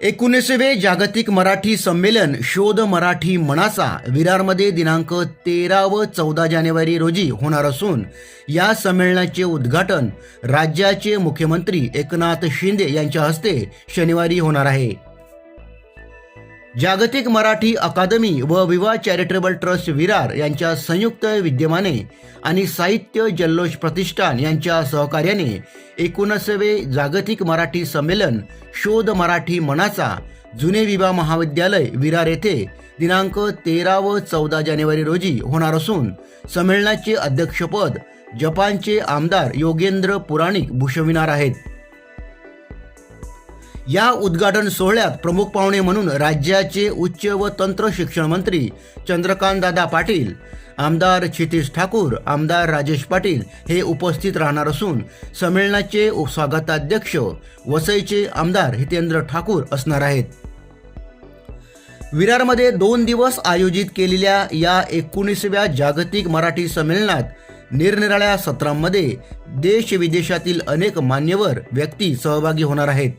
एकोणीसवे जागतिक मराठी संमेलन शोध मराठी मनाचा विरारमध्ये दिनांक तेरा व चौदा जानेवारी रोजी होणार असून या संमेलनाचे उद्घाटन राज्याचे मुख्यमंत्री एकनाथ शिंदे यांच्या हस्ते शनिवारी होणार आहे. जागतिक मराठी अकादमी व विवा चॅरिटेबल ट्रस्ट विरार यांच्या संयुक्त विद्यमाने आणि साहित्य जल्लोष प्रतिष्ठान यांच्या सहकार्याने एकोणसवे जागतिक मराठी संमेलन शोध मराठी मनाचा जुने विवा महाविद्यालय विरार येथे दिनांक तेरा व चौदा जानेवारी रोजी होणार असून संमेलनाचे अध्यक्षपद जपानचे आमदार योगेंद्र पुराणिक भूषविणार आहेत. या उद्घाटन सोहळ्यात प्रमुख पाहुणे म्हणून राज्याचे उच्च व तंत्र शिक्षण मंत्री चंद्रकांत दादा पाटील आमदार क्षितिश ठाकूर आमदार राजेश पाटील हे उपस्थित राहणार असून संमेलनाचे स्वागताध्यक्ष वसईचे आमदार हितेंद्र ठाकूर असणार आहेत. विरारमध्ये दोन दिवस आयोजित केलेल्या या एकोणीसव्या जागतिक मराठी संमेलनात निरनिराळ्या सत्रांमध्ये देश विदेशातील अनेक मान्यवर व्यक्ती सहभागी होणार आहेत.